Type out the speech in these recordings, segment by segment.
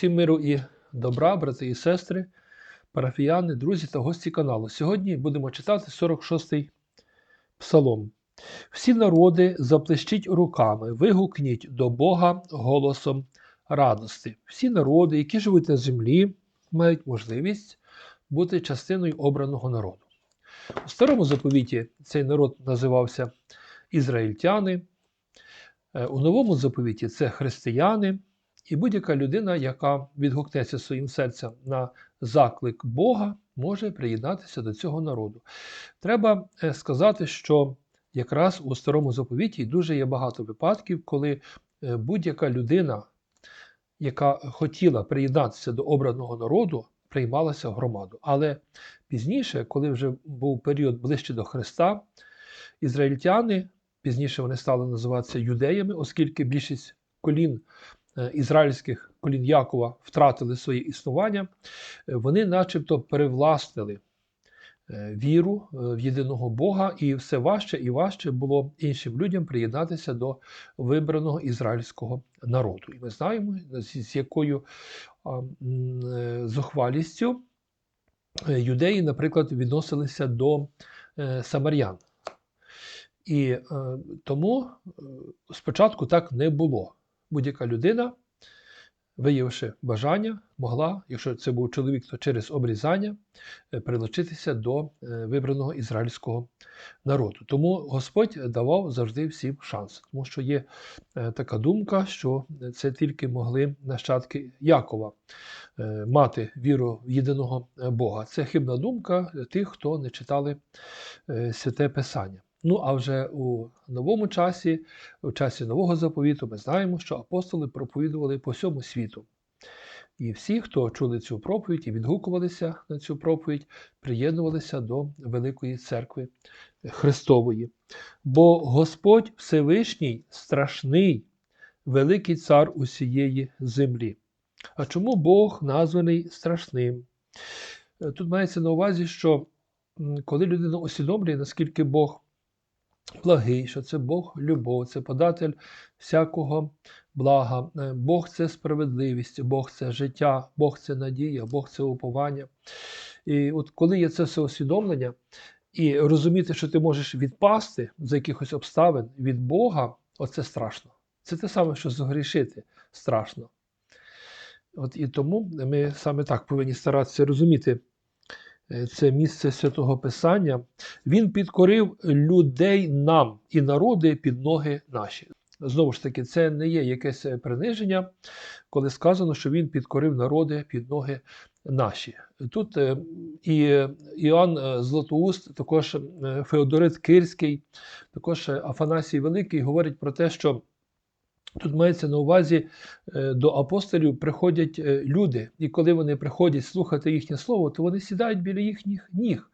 Всім миру і добра, брати і сестри, парафіяни, друзі та гості каналу. Сьогодні будемо читати 46-й псалом. Всі народи заплещіть руками, вигукніть до Бога голосом радости. Всі народи, які живуть на землі, мають можливість бути частиною обраного народу. У старому заповіті цей народ називався ізраїльтяни, е, у новому заповіті це християни. І будь-яка людина, яка відгукнеться своїм серцем на заклик Бога, може приєднатися до цього народу. Треба е, сказати, що якраз у старому заповіті дуже є багато випадків, коли е, будь-яка людина, яка хотіла приєднатися до обраного народу, приймалася в громаду. Але пізніше, коли вже був період ближче до Христа, ізраїльтяни, пізніше вони стали називатися юдеями, оскільки більшість колін ізраїльських колін Якова втратили своє існування, е, вони начебто перевластили е, віру в єдиного Бога, і все важче і важче було іншим людям приєднатися до вибраного ізраїльського народу. І ми знаємо, з якою е, зухвалістю е, юдеї, наприклад, відносилися до е, самарян. І е, тому е, спочатку так не було. Будь-яка людина, виявивши бажання, могла, якщо це був чоловік, то через обрізання е, прилучитися до е, вибраного ізраїльського народу. Тому Господь давав завжди всім шанс, тому що є е, така думка, що це тільки могли нащадки Якова мати віру в єдиного Бога. Це хибна думка тих, хто не читали святе Писання. Ну, а вже у новому часі, у часі нового заповіту, ми знаємо, що апостоли проповідували по всьому світу. І всі, хто чули цю проповідь і відгукувалися на цю проповідь, приєднувалися до Великої церкви Христової. Бо Господь Всевишній страшний, великий цар усієї землі. А чому Бог названий страшним? Е, Тут мається на увазі, що коли людина усвідомлює, наскільки Бог благий, що це Бог любов, це податель всякого блага, Е, Бог це справедливість, Бог це життя, Бог це надія, Бог це уповання. І от коли є це все усвідомлення, і розуміти, що ти можеш відпасти за якихось обставин від Бога, оце страшно. Це те саме, що згрішити страшно. От і тому ми саме так повинні старатися розуміти це місце святого Писання. Він підкорив людей нам і народи під ноги наші. Знову ж таки, це не є якесь е, приниження, коли сказано, що він підкорив народи під ноги наші. Тут е, і Іоанн е, Златоуст, також е, Феодорит Кирський, також е, Афанасій Великий говорять про те, що Тут мається на увазі е, до апостолів приходять е, люди, і коли вони приходять слухати їхнє слово, то вони сідають біля їхніх ніг.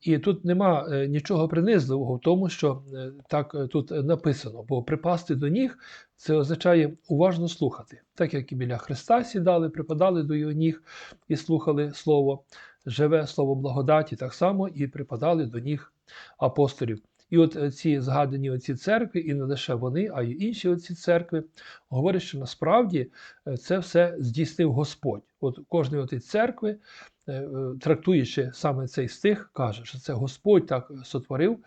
І тут нема е, нічого принизливого в тому, що так тут написано, бо припасти до ніг це означає уважно слухати, так як і біля Христа сідали, припадали до його ніг і слухали Слово, живе Слово благодаті, так само і припадали до ніг апостолів. І от е, ці згадані оці церкви, і не лише вони, а й інші оці церкви, говорять, що насправді е, це все здійснив Господь. От кожної оці церкви, е, трактуючи саме цей стих, каже, що це Господь так сотворив,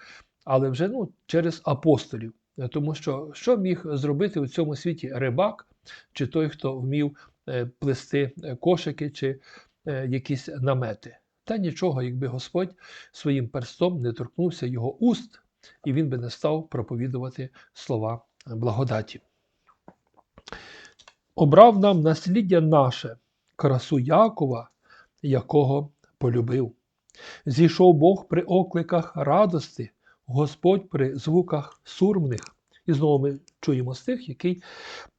але вже ну, через апостолів. Тому що що міг зробити у цьому світі рибак, чи той, хто вмів плести кошики, чи якісь намети? Та нічого, якби Господь своїм перстом не торкнувся його уст, і він би не став проповідувати слова благодаті. Обрав нам насліддя наше, красу Якова, якого полюбив. Зійшов Бог при окликах радости, Господь при звуках сурмних. І знову ми чуємо стих, який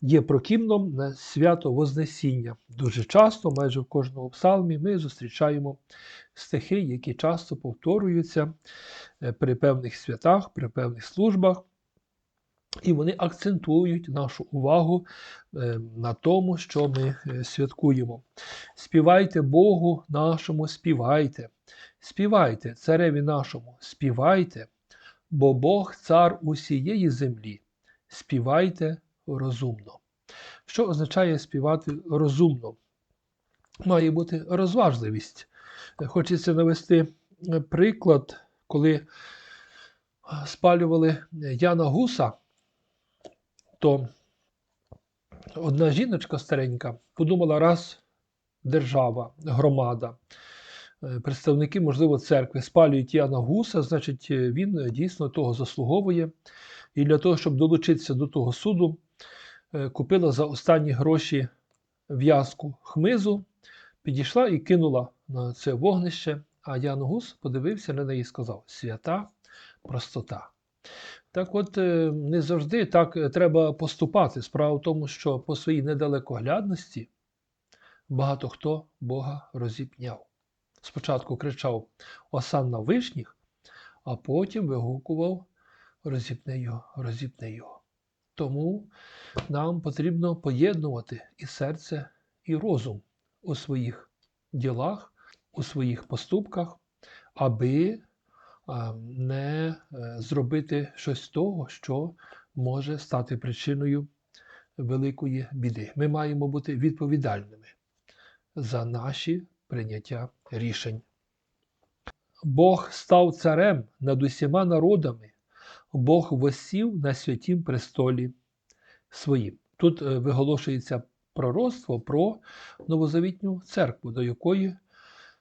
є прокімном на свято Вознесіння. Дуже часто, майже в кожному псалмі, ми зустрічаємо стихи, які часто повторюються е, при певних святах, при певних службах. І вони акцентують нашу увагу е, на тому, що ми е, святкуємо. Співайте Богу нашому, співайте, співайте цареві нашому, співайте, бо Бог цар усієї землі, співайте розумно. Що означає співати розумно? Має бути розважливість. Хочеться навести е, приклад, коли е, спалювали Яна Гуса, то одна жіночка старенька подумала, раз держава, громада, представники, можливо, церкви спалюють Яна Гуса, значить, е, він е, дійсно того заслуговує. І для того, щоб долучитися до того суду, е, купила за останні гроші в'язку хмизу, підійшла і кинула на це вогнище. А Ян Гус подивився на неї і сказав: свята простота. Так от е, не завжди так е, треба поступати. Справа в тому, що по своїй недалекоглядності багато хто Бога розіпняв. Спочатку кричав Осан на вишніх, а потім вигукував розіпни його, розіпни його. Тому нам потрібно поєднувати і серце, і розум у своїх ділах, у своїх поступках, аби не е, зробити щось того, що може стати причиною великої біди. Ми маємо бути відповідальними за наші прийняття рішень. Бог став царем над усіма народами, Бог восів на святім престолі своїм. Тут е, виголошується пророцтво про новозавітню церкву, до якої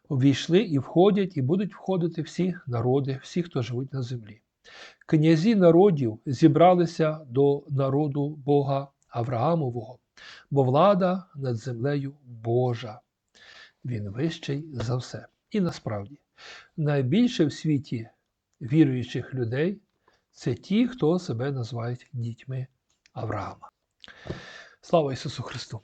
ввійшли і входять, і будуть входити всі народи, всі, хто живуть на землі. Князі народів зібралися до народу Бога Авраамового, бо влада над землею Божа. Він вищий за все. І насправді, найбільше в світі віруючих людей це ті, хто себе називають дітьми Авраама. Слава Ісусу Христу!